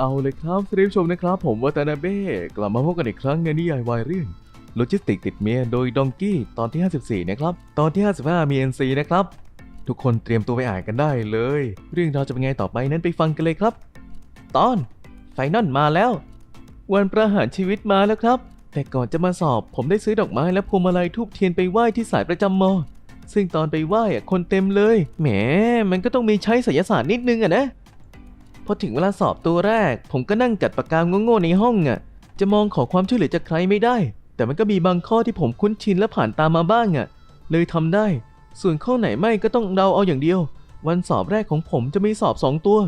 เอาเลยครับสวัสดีผู้ชมนะครับ ผมวัตนาเบ้กลับมาพบกันอีกครั้งในนิยายวายเรื่องโลจิสติกติดเมียโดยดองกี้ตอนที่ 54 นะครับ ตอนที่ 55 มี NC นะครับ ทุกคนเตรียมตัวไปอ่านกันได้เลย เรื่องราวจะเป็นไงต่อไปนั้นไปฟังกันเลยครับ ตอนไฟนอลมาแล้ว วันประหารชีวิตมาแล้วครับ แต่ก่อนจะมาสอบผมได้ซื้อดอกไม้และพวงมาลัยทูบเทียนไปไหว้ที่สายประจำมอ ซึ่งตอนไปไหว้อะคนเต็มเลย แหม มันก็ต้องมีใช้ไสยศาสตร์นิดนึงอะนะ พอถึงเวลาสอบตัวแรก ผมก็นั่งกัดปากกาโง่ๆในห้องอะจะมองขอความช่วยเหลือจากใครไม่ได้ แต่มันก็มีบางข้อที่ผมคุ้นชินและผ่านตามมาบ้างอะเลยทำได้ ส่วนข้อไหนไม่ก็ต้องเดาเอาอย่างเดียว วันสอบแรกของผมจะมีสอบ 2 ตัว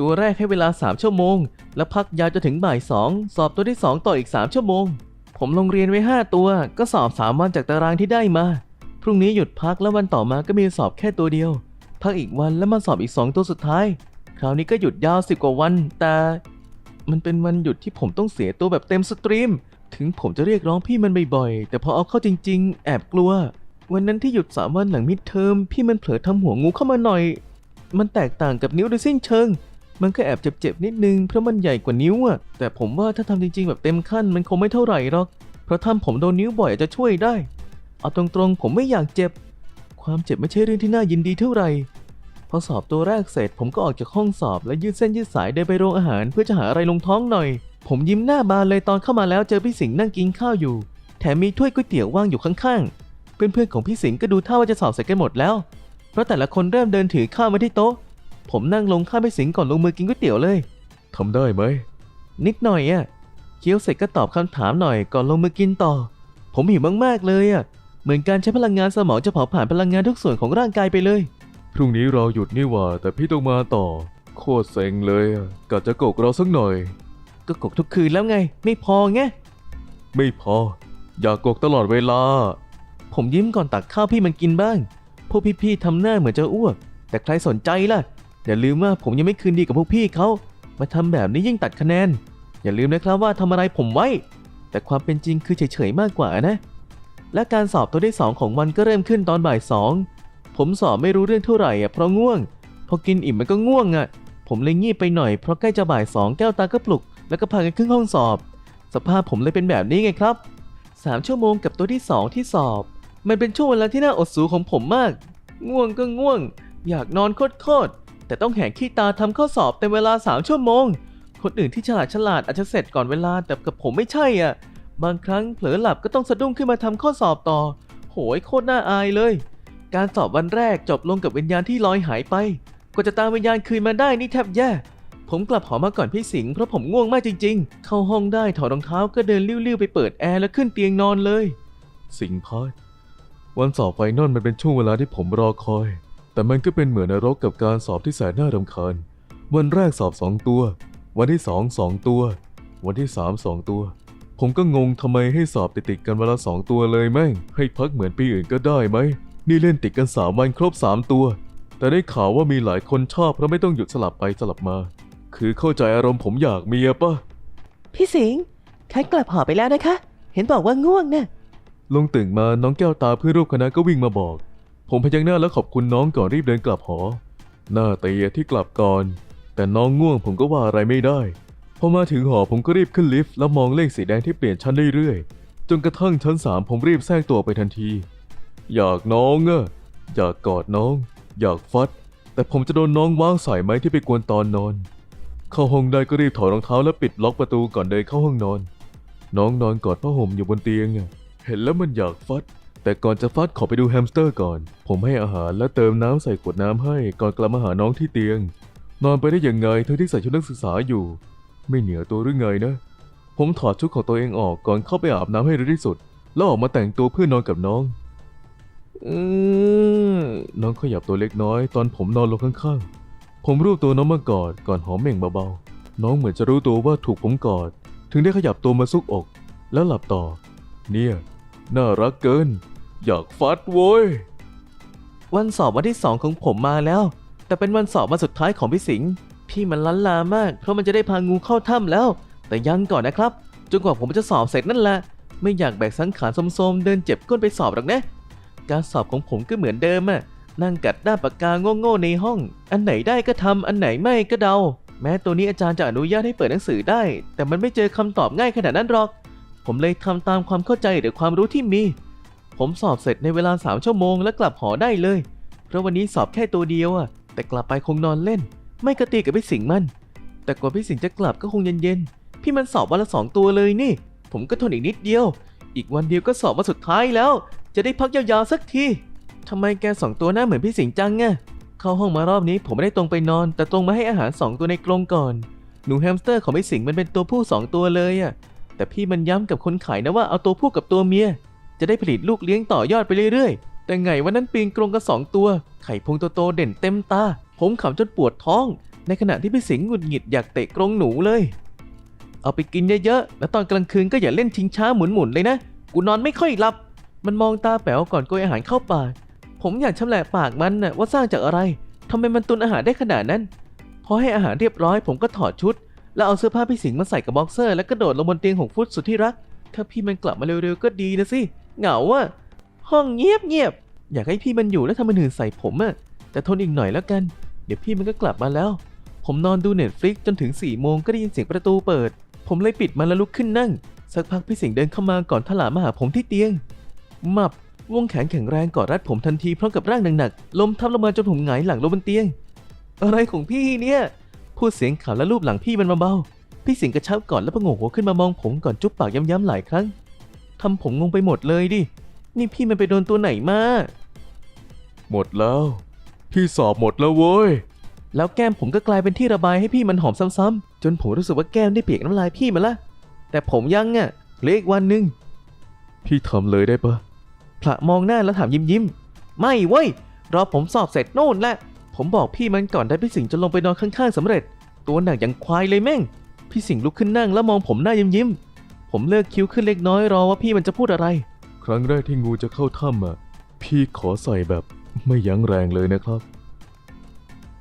ตัวแรกให้เวลา 3 ชั่วโมง และพักยาวจนถึงบ่าย 2 สอบตัวที่ 2 ต่ออีก 3 ชั่วโมง ผมลงเรียนไว้ 5 ตัว ก็สอบ 3 วันจากตารางที่ได้มา พรุ่งนี้หยุดพักแล้ววันต่อมาก็มีสอบแค่ตัวเดียว พักอีกวันแล้วมาสอบอีก 2 ตัวสุดท้าย คราวนี้ก็หยุดยาวสิบกว่าวัน แต่มันเป็นวันหยุดที่ผมต้องเสียตัวแบบเต็มสตรีม ถึงผมจะเรียกร้องพี่มันบ่อยๆ แต่พอเอาเข้าจริง ๆ แอบกลัว วันนั้นที่หยุดสามวันหลังมิดเทอมพี่มันเผลอทำหัวงูเข้ามาหน่อย มันแตกต่างกับนิ้วโดยสิ้นเชิง มันก็แอบเจ็บๆนิดนึงเพราะมันใหญ่กว่านิ้วอะแต่ผมว่าถ้าทำจริง ๆ แบบเต็มขั้นมันคงไม่เท่าไหร่หรอก เพราะทำผมโดนนิ้วบ่อยอาจจะช่วยได้ เอาตรงๆ ผมไม่อยากเจ็บ ความเจ็บไม่ใช่เรื่องที่น่ายินดีเท่าไหร่ พอสอบตัวแรกเสร็จ ผมก็ออกจากห้องสอบและยืดเส้นยืดสายเดินไปโรงอาหาร เพื่อจะหาอะไรลงท้องหน่อย ผมยิ้มหน้าบานเลยตอนเข้ามาแล้วเจอพี่สิงห์นั่งกินข้าวอยู่ แถมมีถ้วยก๋วยเตี๋ยวว่างอยู่ข้างๆ เพื่อนๆของพี่สิงห์ก็ดูท่าว่าจะสอบเสร็จกันหมดแล้ว เพราะแต่ละคนเริ่มเดินถือข้าวมาที่โต๊ะ ผมนั่งลงข้างพี่สิงห์ก่อนลงมือกินก๋วยเตี๋ยวเลยทำได้ไหมนิดหน่อยอะเคี้ยวเสร็จก็ตอบคำถามหน่อยก่อนลงมือกินต่อ ผมหิวมากๆเลยอะเหมือนการใช้พลังงานสมองจะเผาผ่านพลังงานทุกส่วนของร่างกายไปเลย พรุ่งนี้เราหยุดนี่หว่า แต่พี่ต้องมาต่อ โคตรเซ็งเลยอะกะจะโกกเราสักหน่อย ก็กกทุกคืนแล้วไง ไม่พอไง ไม่พอ อย่ากกตลอดเวลา ผมยิ้มก่อนตักข้าวพี่มันกินบ้าง พวกพี่ๆทำหน้าเหมือนจะอ้วก แต่ใครสนใจล่ะ อย่าลืมว่าผมยังไม่คืนดีกับพวกพี่เขา มาทำแบบนี้ยิ่งตัดคะแนน อย่าลืมนะครับว่าทำอะไรผมไว้ แต่ความเป็นจริงคือเฉยๆมากกว่านะ และการสอบตัวที่สองของวันก็เริ่มขึ้นตอนบ่ายสอง ผมสอบไม่รู้เรื่องเท่าไหร่อะเพราะง่วง พอกินอิ่มมันก็ง่วงอะ ผมเลยงีบไปหน่อยเพราะใกล้จะบ่ายสองแก้วตาก็ปลุก แล้วก็พากันขึ้นห้องสอบ สภาพผมเลยเป็นแบบนี้ไงครับสามชั่วโมงกับตัวที่สองที่สอบ มันเป็นช่วงเวลาที่น่าอดสูของผมมาก ง่วงก็ง่วง อยากนอนโคตรๆแต่ต้องแหกขี้ตาทำข้อสอบเต็มเวลาสามชั่วโมง คนอื่นที่ฉลาดฉลาดอาจจะเสร็จก่อนเวลาแต่กับผมไม่ใช่อะ บางครั้งเผลอหลับก็ต้องสะดุ้งขึ้นมาทำข้อสอบต่อ โหยโคตรน่าอายเลย การสอบวันแรกจบลงกับวิญญาณที่ลอยหายไปกว่าจะตามวิญญาณคืนมาได้นี่แทบแย่ ผมกลับหอมาก่อนพี่สิงห์เพราะผมง่วงมากจริง ๆ เข้าห้องได้ถอดรองเท้าก็เดินลิ้วๆไปเปิดแอร์แล้วขึ้นเตียงนอนเลย สิงห์พาดวันสอบไฟนอลมันเป็นช่วงเวลาที่ผมรอคอย แต่มันก็เป็นเหมือนนรกกับการสอบที่แสนน่ารำคาญ วันแรกสอบสองตัว วันที่สองสองตัว วันที่สามสองตัว ผมก็งงทำไมให้สอบติดๆกันวันละสองตัวเลยแม่งให้พักเหมือนปีอื่นก็ได้ไหม นี่เล่นติดกันสามวันครบสามตัว แต่ได้ข่าวว่ามีหลายคนชอบเพราะไม่ต้องหยุดสลับไปสลับมา คือเข้าใจอารมณ์ผมอยากเมียปะพี่สิงห์คันกลับหอไปแล้วนะคะ เห็นบอกว่าง่วงน่ะลงตื่นมาน้องแก้วตาเพื่อนร่วมคณะก็วิ่งมาบอก ผมพยักหน้าแล้วขอบคุณน้องก่อนรีบเดินกลับหอ หน้าตีที่กลับก่อน แต่น้องง่วงผมก็ว่าอะไรไม่ได้พอมาถึงหอผมก็รีบขึ้นลิฟต์แล้วมองเลขสีแดงที่เปลี่ยนชั้นเรื่อยๆจนกระทั่งชั้นสามผมรีบแทรกตัวไปทันที อยากน้องอะอยากกอดน้อง อยากฟัด แต่ผมจะโดนน้องว้างสายไหมที่ไปกวนตอนนอน เข้าห้องได้ก็รีบถอดรองเท้าแล้วปิดล็อกประตูก่อนเดินเข้าห้องนอน น้องนอนกอดผ้าห่มอยู่บนเตียงอะเห็นแล้วมันอยากฟัด แต่ก่อนจะฟัดขอไปดูแฮมสเตอร์ก่อน ผมให้อาหารและเติมน้ำใส่ขวดน้ำให้ก่อนกลับมาหาน้องที่เตียง นอนไปได้ยังไงทั้งที่ใส่ชุดนักศึกษาอยู่ ไม่เหนียวตัวหรือไงนะ ผมถอดชุดของตัวเองออกก่อนเข้าไปอาบน้ำให้เร็วที่สุด แล้วออกมาแต่งตัวเพื่อนอนกับน้อง อือน้องขยับตัวเล็กน้อยตอนผมนอนลงข้างๆ ผมรูปตัวน้องมากอดก่อนหอมเม่งเบาๆ น้องเหมือนจะรู้ตัวว่าถูกผมกอด ถึงได้ขยับตัวมาซุกอก แล้วหลับต่อ เนี่ย น่ารักเกิน อยากฟัดโว้ย วันสอบวันที่สองของผมมาแล้ว แต่เป็นวันสอบวันสุดท้ายของพี่สิงห์พี่มันล้านลามาก เพราะมันจะได้พางูเข้าถ้ำแล้ว แต่ยังก่อนนะครับ จนกว่าผมจะสอบเสร็จนั่นแหละ ไม่อยากแบกสังขารโสมๆเดินเจ็บก้นไปสอบหรอกนะ การสอบของผมก็เหมือนเดิมอะนั่งกัดด้าปากกาโง่ๆในห้อง อันไหนได้ก็ทำอันไหนไม่ก็เดา แม้ตัวนี้อาจารย์จะอนุญาตให้เปิดหนังสือได้ แต่มันไม่เจอคำตอบง่ายขนาดนั้นหรอก ผมเลยทำตามความเข้าใจหรือความรู้ที่มี ผมสอบเสร็จในเวลาสามชั่วโมงแล้วกลับหอได้เลย เพราะวันนี้สอบแค่ตัวเดียวอะแต่กลับไปคงนอนเล่น ไม่กระตีกับพี่สิงห์มัน แต่กว่าพี่สิงห์จะกลับก็คงเย็นๆ พี่มันสอบวันละสองตัวเลยนี่ ผมก็ทนอีกนิดเดียว อีกวันเดียวก็สอบวันสุดท้ายแล้ว จะได้พักยาวๆสักทีทำไมแกสองตัวหน้าเหมือนพี่สิงจังอะเข้าห้องมารอบนี้ผมไม่ได้ตรงไปนอน แต่ตรงมาให้อาหารสองตัวในกรงก่อน หนูแฮมสเตอร์ของพี่สิงมันเป็นตัวผู้สองตัวเลยอะแต่พี่มันย้ำกับคนขายนะว่าเอาตัวผู้กับตัวเมีย จะได้ผลิตลูกเลี้ยงต่อยอดไปเรื่อยๆ แต่ไงวันนั้นปีนกรงกันสองตัว ไข่พงโตๆเด่นเต็มตา ผมขำจนปวดท้อง ในขณะที่พี่สิงห์หงุดหงิดอยากเตะกรงหนูเลย เอาไปกินเยอะๆ แล้วตอนกลางคืนก็อย่าเล่นชิงช้าหมุนๆเลยนะ กูนอนไม่ค่อยหลับ มันมองตาแป๋วก่อนโกยอาหารเข้าปาก ผมอยากชำแหละปากมันน่ะว่าสร้างจากอะไรทำไมมันตุนอาหารได้ขนาดนั้น พอให้อาหารเรียบร้อยผมก็ถอดชุด แล้วเอาเสื้อผ้าพี่สิงห์มาใส่กับบ็อกเซอร์ แล้วกระโดดลงบนเตียงหกฟุตสุดที่รัก ถ้าพี่มันกลับมาเร็วๆก็ดีนะสิ เหงาอะห้องเงียบเงียบๆอยากให้พี่มันอยู่แล้วทำมันหื่นใส่ผมอะแต่ทนอีกหน่อยแล้วกัน เดี๋ยวพี่มันก็กลับมาแล้ว ผมนอนดูเน็ตฟลิกจนถึง4ี่โมงก็ได้ยินเสียงประตูเปิด ผมเลยปิดมันแล้วลุกขึ้นนั่ง สักพักพี่สิงห์เดินเข้ามาก่อนถลามาหาผมที่เตียง มับวงแขนแข็งแรงกอดรัดผมทันทีพร้อมกับร่างหนักๆลมทับลงมาจนผมหงายหลังลงบนเตียง อะไรของพี่เนี่ย พูดเสียงขำและลูบหลังพี่มันเบาๆพี่สิงห์กระชับก่อนแล้วพะโงกหัวขึ้นมามองผมก่อนจุ๊บปากย้ำๆหลายครั้งทำผมงงไปหมดเลยดิ นี่พี่มันไปโดนตัวไหนมา หมดแล้ว พี่สอบหมดแล้วเว้ย แล้วแก้มผมก็กลายเป็นที่ระบายให้พี่มันหอมซ้ำๆจนผมรู้สึกว่าแก้มได้เปียกน้ำลายพี่มาละ แต่ผมยังอะเหลืออีกวันหนึ่งพี่ทำเลยได้ปะ พระมองหน้าแล้วถามยิ้มยิ้มๆไม่เว้ย รอผมสอบเสร็จโน่นแหละ ผมบอกพี่มันก่อนได้พี่สิงห์จะลงไปนอนข้างๆสำเร็จ ตัวหนักอย่างควายเลยแม่ง พี่สิงห์ลุกขึ้นนั่งแล้วมองผมหน้ายิ้มยิ้มๆผมเลิกคิ้วขึ้นเล็กน้อยรอว่าพี่มันจะพูดอะไร ครั้งแรกที่งูจะเข้าถ้ำอะ พี่ขอใส่แบบไม่ยั้งแรงเลยนะครับ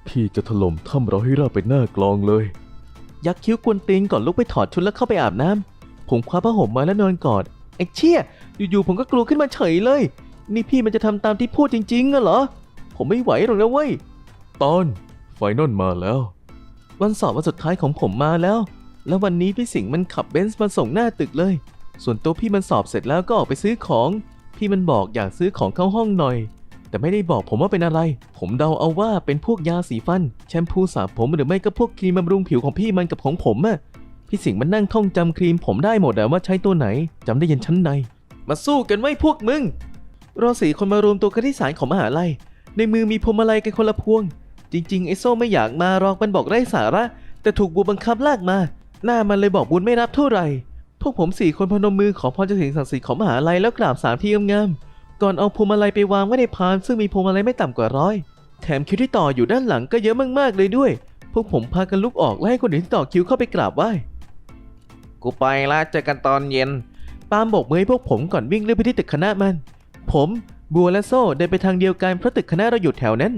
พี่จะถล่มถ้ำเราให้ราบเป็นหน้ากลองเลย ยักคิ้วกวนตีนก่อนลุกไปถอดชุดแล้วเข้าไปอาบน้ำผมคว้าผ้าห่มมาแล้วนอนกอด ไอ้เชี่ยอยู่ๆผมก็กลัวขึ้นมาเฉยเลย นี่พี่มันจะทำตามที่พูดจริงๆอะเหรอ ผมไม่ไหวหรอกนะเว้ย ตอนไฟนอลมาแล้ว วันสอบวันสุดท้ายของผมมาแล้ว แล้ววันนี้พี่สิงห์มันขับเบนซ์มาส่งหน้าตึกเลย ส่วนตัวพี่มันสอบเสร็จแล้วก็ออกไปซื้อของ พี่มันบอกอยากซื้อของเข้าห้องหน่อย แต่ไม่ได้บอกผมว่าเป็นอะไร ผมเดาเอาว่าเป็นพวกยาสีฟัน แชมพูสระผมหรือไม่ก็พวกครีมบำรุงผิวของพี่มันกับของผมอะ พี่สิงห์มันนั่งท่องจำครีมผมได้หมดอะว่าใช้ตัวไหนจำได้ยันชั้นใน มาสู้กันไว้พวกมึง เราสี่คนมารวมตัวกันที่ศาลของมหาลัย ในมือมีพวงมาลัยกันคนละพวง จริงๆไอโซ่ไม่อยากมาหรอกมันบอกไร้สาระ แต่ถูกบูบังคับลากมา หน้ามันเลยบอกบุญไม่รับเท่าไหร่ พวกผมสี่คนพนมมือขอพรจากสิ่งศักดิ์สิทธิ์ของมหาลัยแล้วกราบสามที่งามๆก่อนเอาพวงมาลัยไปวางไว้ในพานซึ่งมีพวงมาลัยไม่ต่ำกว่าร้อยแถมคิวที่ต่ออยู่ด้านหลังก็เยอะมากๆเลยด้วย พวกผมพากันลุกออกและให้คนอื่นที่ต่อคิวเข้าไปกราบไหว้ กูไปละเจอกันตอนเย็นปามโบกมือให้พวกผมก่อนวิ่งเลื่อนไปที่ตึกคณะมัน ผมบัวและโซ่เดินไปทางเดียวกันเพราะตึกคณะเราอยู่แถวนั้น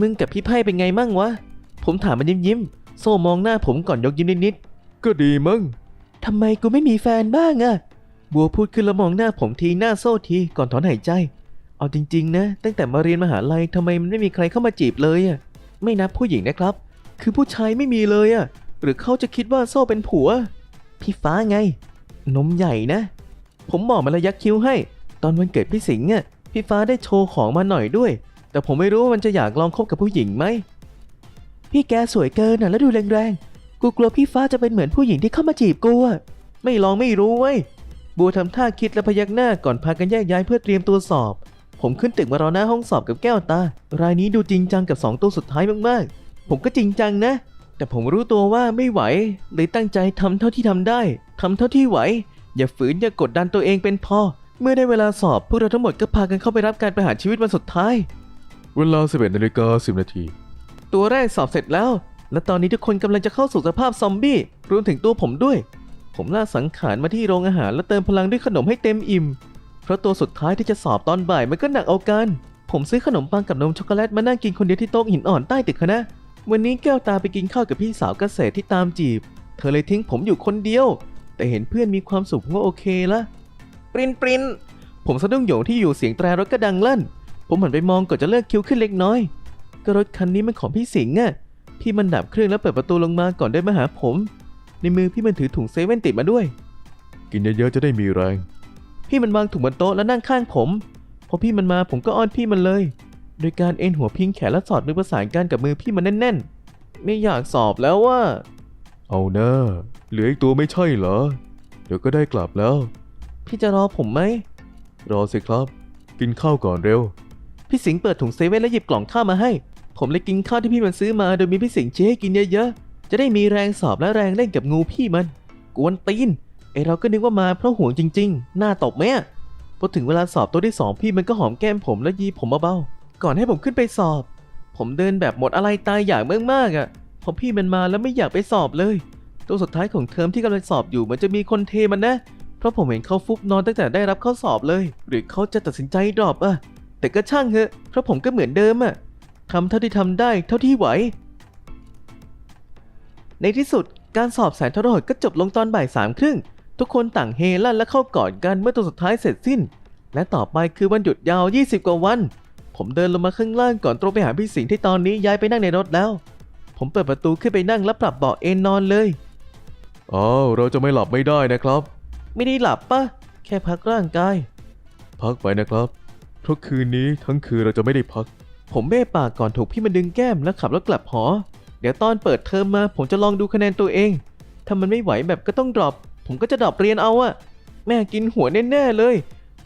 มึงกับพี่ไพ่เป็นไงมั่งวะ ผมถามมันยิ้มยิ้มโซ่มองหน้าผมก่อนยกยิ้มนิดก็ดีมั้งทำไมกูไม่มีแฟนบ้างอะบัวพูดขึ้นแล้วมองหน้าผมทีหน้าโซ่ทีก่อนถอนหายใจ เอาจริงๆนะ ตั้งแต่มาเรียนมหาลัยทำไมมันไม่มีใครเข้ามาจีบเลยอะไม่นับผู้หญิงนะครับ คือผู้ชายไม่มีเลยอะหรือเขาจะคิดว่าโซ่เป็นผัว พี่ฟ้าไง นมใหญ่นะ ผมบอกมันระยักคิ้วให้ ตอนวันเกิดพี่สิงห์อะพี่ฟ้าได้โชว์ของมาหน่อยด้วย แต่ผมไม่รู้ว่ามันจะอยากลองคบกับผู้หญิงไหม พี่แกสวยเกินน่ะแล้วดูแรงๆ กูกลัวพี่ฟ้าจะเป็นเหมือนผู้หญิงที่เข้ามาจีบกูอะ ไม่ลองไม่รู้เว้ย บัวทำท่าคิดและพยักหน้าก่อนพากันแยกย้ายเพื่อเตรียมตัวสอบ ผมขึ้นตึกมารอหน้าห้องสอบกับแก้วตา รายนี้ดูจริงจังกับสองตัวสุดท้ายมากๆ ผมก็จริงจังนะ แต่ผมรู้ตัวว่าไม่ไหวเลยตั้งใจทำเท่าที่ทำได้ทำเท่าที่ไหว อย่าฝืนอย่ากดดันตัวเองเป็นพอ เมื่อได้เวลาสอบพวกเราทั้งหมดก็พากันเข้าไปรับการประหารชีวิตวันสุดท้าย เวลา 11นาฬิกา10 นาที ตัวแรกสอบเสร็จแล้ว และตอนนี้ทุกคนกำลังจะเข้าสู่สภาพซอมบี้รวมถึงตัวผมด้วย ผมล่าสังขารมาที่โรงอาหารและเติมพลังด้วยขนมให้เต็มอิ่ม เพราะตัวสุดท้ายที่จะสอบตอนบ่ายมันก็หนักเอากันผมซื้อขนมปังกับนมช็อกโกแลตมานั่งกินคนเดียวที่โต๊ะหินอ่อนใต้ตึกคณะ วันนี้แก้วตาไปกินข้าวกับพี่สาวเกษตรที่ตามจีบ เธอเลยทิ้งผมอยู่คนเดียว แต่เห็นเพื่อนมีความสุขผมก็โอเคละปรินปรินผมสะดุ้งโหยงที่อยู่เสียงแตรรถก็ดังลั่น ผมหันไปมองก่อนจะเลิกคิ้วขึ้นเล็กน้อย ก็รถคันนี้มันของพี่สิงห์อะพี่มันดับเครื่องแล้วเปิดประตูลงมาก่อนได้มาหาผม ในมือพี่มันถือถุงเซเว่นติดมาด้วย กินเยอะๆจะได้มีแรง พี่มันวางถุงบนโต๊ะแล้วนั่งข้างผม พอพี่มันมาผมก็อ้อนพี่มันเลย โดยการเอ็นหัวพิงแขนและสอดมือประสานกันกับมือพี่มันแน่นๆ ไม่อยากสอบแล้วว่า เอาหน้าเหลืออีกตัวไม่ใช่เหรอ เดี๋ยวก็ได้กลับแล้ว พี่จะรอผมไหม รอสิครับ กินข้าวก่อนเร็ว พี่สิงห์เปิดถุงเซเว่นแล้วหยิบกล่องข้าวมาให้ ผมเลยกินข้าวที่พี่มันซื้อมา โดยมีพี่สิงห์ชี้ให้กินเยอะๆ จะได้มีแรงสอบและแรงเล่นกับงูพี่มัน กวนตีนไอเราก็นึกว่ามาเพราะห่วงจริง ๆ หน้าตบไหมอะพอถึงเวลาสอบตัวที่สองพี่มันก็หอมแก้มผมและยีผมเบาๆ ก่อนให้ผมขึ้นไปสอบ ผมเดินแบบหมดอะไรตายอยากมากๆอะพอพี่มันมาแล้วไม่อยากไปสอบเลย ตัวสุดท้ายของเทอมที่กำลังสอบอยู่เหมันจะมีคนเทมันนะ เพราะผมเห็นเขาฟุบนอนตั้งแต่ได้รับข้อสอบเลย หรือเขาจะตัดสินใจดรอปอะแต่ก็ช่างเถอะ เพราะผมก็เหมือนเดิมอะทำเท่าที่ทำได้เท่าที่ไหว ในที่สุดการสอบแสนทรหดก็จบลงตอนบ่ายสามครึ่งทุกคนต่างเฮลั่นและเข้ากอดกันเมื่อตัวสุดท้ายเสร็จสิ้น และต่อไปคือวันหยุดยาว 20 กว่าวัน ผมเดินลงมาข้างล่างก่อนตรงไปหาพี่สิงห์ที่ตอนนี้ย้ายไปนั่งในรถแล้ว ผมเปิดประตูขึ้นไปนั่งและปรับเบาะเอนนอนเลยอ้าวเราจะไม่หลับไม่ได้นะครับ ไม่ได้หลับปะแค่พักร่างกาย พักไปนะครับ เพราะคืนนี้ทั้งคืนเราจะไม่ได้พัก ผมเบ้ปากก่อนถูกพี่มันดึงแก้มแล้วขับรถกลับหอ เดี๋ยวตอนเปิดเทอมมา ผมจะลองดูคะแนนตัวเอง ถ้ามันไม่ไหวแบบก็ต้องดรอป ผมก็จะดรอปเรียนเอาอะแม่กินหัวแน่ๆเลย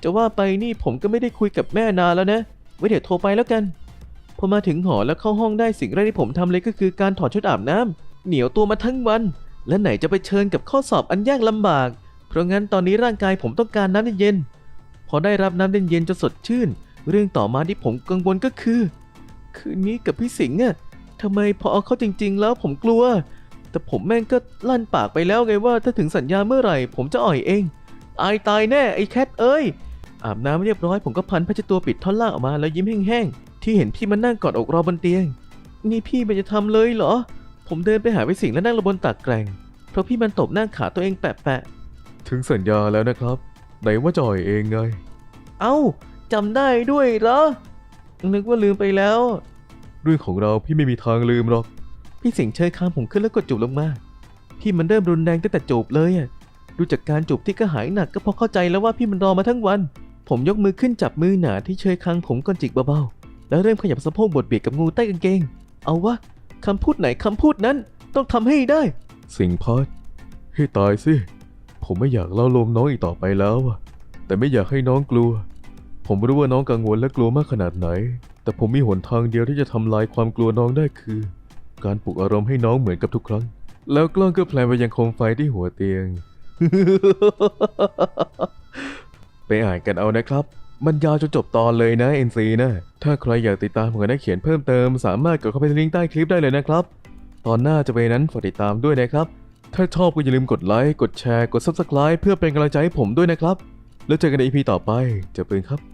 จะว่าไปนี่ผมก็ไม่ได้คุยกับแม่นานแล้วนะ ไว้เดี๋ยวโทรไปแล้วกัน พอมาถึงหอแล้วเข้าห้องได้สิ่งแรกที่ผมทำเลยก็คือการถอดชุดอาบน้ำเหนียวตัวมาทั้งวัน และไหนจะไปเชิญกับข้อสอบอันยากลำบาก เพราะงั้นตอนนี้ร่างกายผมต้องการน้ำเย็นๆพอได้รับน้ำเย็นๆจะสดชื่น เรื่องต่อมาที่ผมกังวลก็คือ คืนนี้กับพี่สิงห์อะทำไมพอเอาเข้าจริง ๆ แล้วผมกลัว แต่ผมแม่งก็ลั่นปากไปแล้วไงว่าถ้าถึงสัญญาเมื่อไหร่ ผมจะอ่อยเอง อายตายแน่ไอ้แคทเอ้ย อาบน้ำเรียบร้อยผมก็พันผ้าเช็ดตัวปิดท่อนล่างออกมาแล้วยิ้มแห้งๆ ที่เห็นพี่มันนั่งกอดอกรอบนเตียง นี่พี่มันจะทำเลยเหรอ ผมเดินไปหาพี่สิงห์แล้วนั่งลงบนตักแกร่งเพราะพี่มันตบหน้าขาตัวเองแปะถึงสัญญาแล้วนะครับไหนว่าจะอ่อยเองไงๆเอ้าจำได้ด้วยเหรอ นึกว่าลืมไปแล้ว เรื่องของเราพี่ไม่มีทางลืมหรอก พี่สิงห์เชยคางผมขึ้นแล้วกดจูบลงมา พี่มันเริ่มรุนแรงตั้งแต่จูบเลยอะดูจากการจูบที่ก็หายหนักก็พอเข้าใจแล้วว่าพี่มันรอมาทั้งวัน ผมยกมือขึ้นจับมือหนาที่เชยคางผมก่อนจิกเบาๆ แล้วเริ่มขยับสะโพกบดเบียดกับงูใต้กางเกง เอาวะคำพูดไหนคำพูดนั้นต้องทำให้ได้ สิงพัดให้ตายสิ ผมไม่อยากเล่าลมน้องอีกต่อไปแล้วอะแต่ไม่อยากให้น้องกลัว ผมรู้ว่าน้องกังวลและกลัวมากขนาดไหน แต่ผมมีหนทางเดียวที่จะทำลายความกลัวน้องได้คือ การปลุกอารมณ์ให้น้องเหมือนกับทุกครั้ง แล้วกล้องก็แพลไปยังโคมไฟที่หัวเตียง อ่านกันเอานะครับ มันยาวจนจบตอนเลยนะ NC นะ ถ้าใครอยากติดตามผมกับนักเขียนเพิ่มเติม สามารถกดเข้าไปที่ลิงก์ใต้คลิปได้เลยนะครับ ตอนหน้าจะไปนนั้นฝากติดตามด้วยนะครับ ถ้าชอบก็อย่าลืมกดไลค์ กดแชร์ กด Subscribe เพื่อเป็นกำลังใจให้ผมด้วยนะครับ แล้วเจอกันใน EP ต่อไป เจอปืนครับ